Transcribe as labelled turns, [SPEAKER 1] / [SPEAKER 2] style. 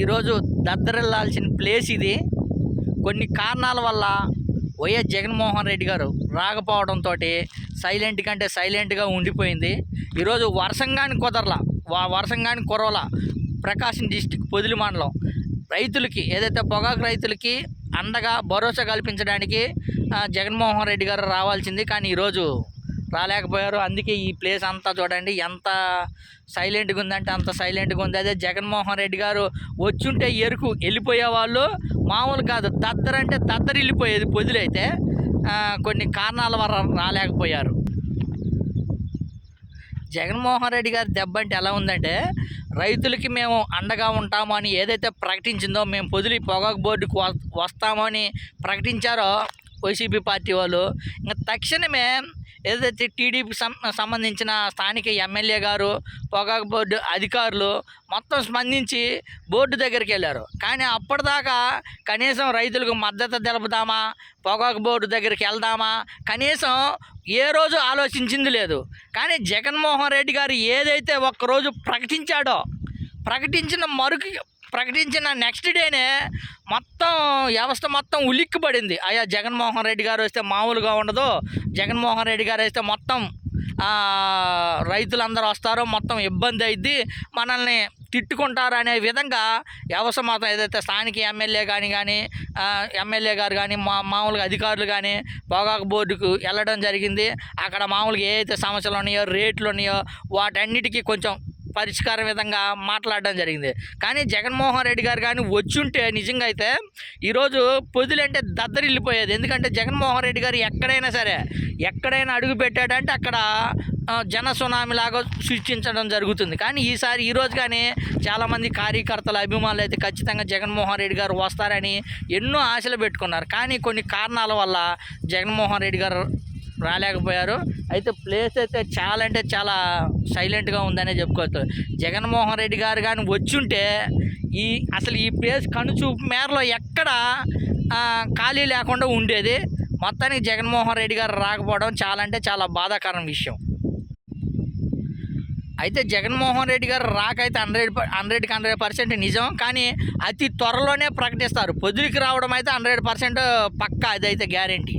[SPEAKER 1] ఈరోజు దద్దరిల్లాల్సిన ప్లేస్ ఇది. కొన్ని కారణాల వల్ల వైఎస్ జగన్మోహన్ రెడ్డి గారు రాకపోవడంతో సైలెంట్ కంటే సైలెంట్గా ఉండిపోయింది. ఈరోజు వర్షంగాని కుదరలా వా- వర్షంగాని కురవల ప్రకాశం డిస్టిక్ పొదిలి మండలం. రైతులకి ఏదైతే పొగాకు రైతులకి అండగా భరోసా కల్పించడానికి జగన్మోహన్ రెడ్డి గారు రావాల్సింది. కానీ ఈరోజు రాలేకపోయారు. అందుకే ఈ ప్లేస్ అంతా చూడండి ఎంత సైలెంట్గా ఉందంటే అంత సైలెంట్గా ఉంది. అదే జగన్మోహన్ రెడ్డి గారు వచ్చుంటే ఎరుకు వెళ్ళిపోయేవాళ్ళు మామూలు కాదు. దద్దరంటే దద్దరి వెళ్ళిపోయేది పొదులైతే కొన్ని కారణాల వల్ల రాలేకపోయారు. జగన్మోహన్ రెడ్డి గారి దెబ్బ అంటే ఎలా ఉందంటే రైతులకి మేము అండగా ఉంటామని ఏదైతే ప్రకటించిందో మేము పొదిలి పొగాకు బోర్డుకు వస్తామని ప్రకటించారో వైసీపీ పార్టీ వాళ్ళు. ఇంకా తక్షణమే ఏదైతే టీడీపీకి సం సంబంధించిన స్థానిక ఎమ్మెల్యే గారు పొగాకు బోర్డు అధికారులు మొత్తం స్పందించి బోర్డు దగ్గరికి వెళ్ళారు. కానీ అప్పటిదాకా కనీసం రైతులకు మద్దతు తెలుపుదామా పొగాకు బోర్డు దగ్గరికి వెళ్దామా కనీసం ఏ రోజు ఆలోచించింది లేదు. కానీ జగన్మోహన్ రెడ్డి గారు ఏదైతే ఒక్కరోజు ప్రకటించాడో ప్రకటించిన మరుకు ప్రకటించిన నెక్స్ట్ డేనే మొత్తం వ్యవస్థ మొత్తం ఉలిక్కి పడింది అయ్యా జగన్మోహన్ రెడ్డి గారు వస్తే మామూలుగా ఉండదు. జగన్మోహన్ రెడ్డి గారు వస్తే మొత్తం రైతులందరూ వస్తారు. మొత్తం ఇబ్బంది అయింది మనల్ని తిట్టుకుంటారు అనే విధంగా వ్యవస్థ మొత్తం ఏదైతే స్థానిక ఎమ్మెల్యే కానీ కానీ ఎమ్మెల్యే గారు కానీ మా మామూలుగా అధికారులు కానీ పొగాకు బోర్డుకు వెళ్ళడం జరిగింది. అక్కడ మామూలుగా ఏ అయితే సమస్యలు ఉన్నాయో రేట్లు ఉన్నాయో వాటన్నిటికీ కొంచెం పరిష్కార విధంగా మాట్లాడడం జరిగింది. కానీ జగన్మోహన్ రెడ్డి గారు కానీ వచ్చుంటే నిజంగా అయితే ఈరోజు పొదులంటే దద్దరిల్లిపోయేది. ఎందుకంటే జగన్మోహన్ రెడ్డి గారు ఎక్కడైనా సరే ఎక్కడైనా అడుగు పెట్టాడంటే అక్కడ జన సునామీలాగా సృష్టించడం జరుగుతుంది. కానీ ఈసారి ఈరోజు కానీ చాలామంది కార్యకర్తల అభిమానులు అయితే ఖచ్చితంగా జగన్మోహన్ రెడ్డి గారు వస్తారని ఎన్నో ఆశలు పెట్టుకున్నారు. కానీ కొన్ని కారణాల వల్ల జగన్మోహన్ రెడ్డి గారు రాలేకపోయారు. అయితే ప్లేస్ అయితే చాలా అంటే చాలా సైలెంట్గా ఉందనే చెప్పుకోవచ్చు. జగన్మోహన్ రెడ్డి గారు కానీ వచ్చుంటే ఈ అసలు ఈ ప్లేస్ కనుచూపు మేరలో ఎక్కడ ఖాళీ లేకుండా ఉండేది. మొత్తానికి జగన్మోహన్ రెడ్డి గారు రాకపోవడం చాలా అంటే చాలా బాధాకరం విషయం. అయితే జగన్మోహన్ రెడ్డి గారు రాకైతే హండ్రెడ్ హండ్రెడ్కి హండ్రెడ్ పర్సెంట్ నిజం. కానీ అతి త్వరలోనే ప్రకటిస్తారు. పొద్దుకి రావడం అయితే హండ్రెడ్ పర్సెంట్ పక్కా అదైతే గ్యారంటీ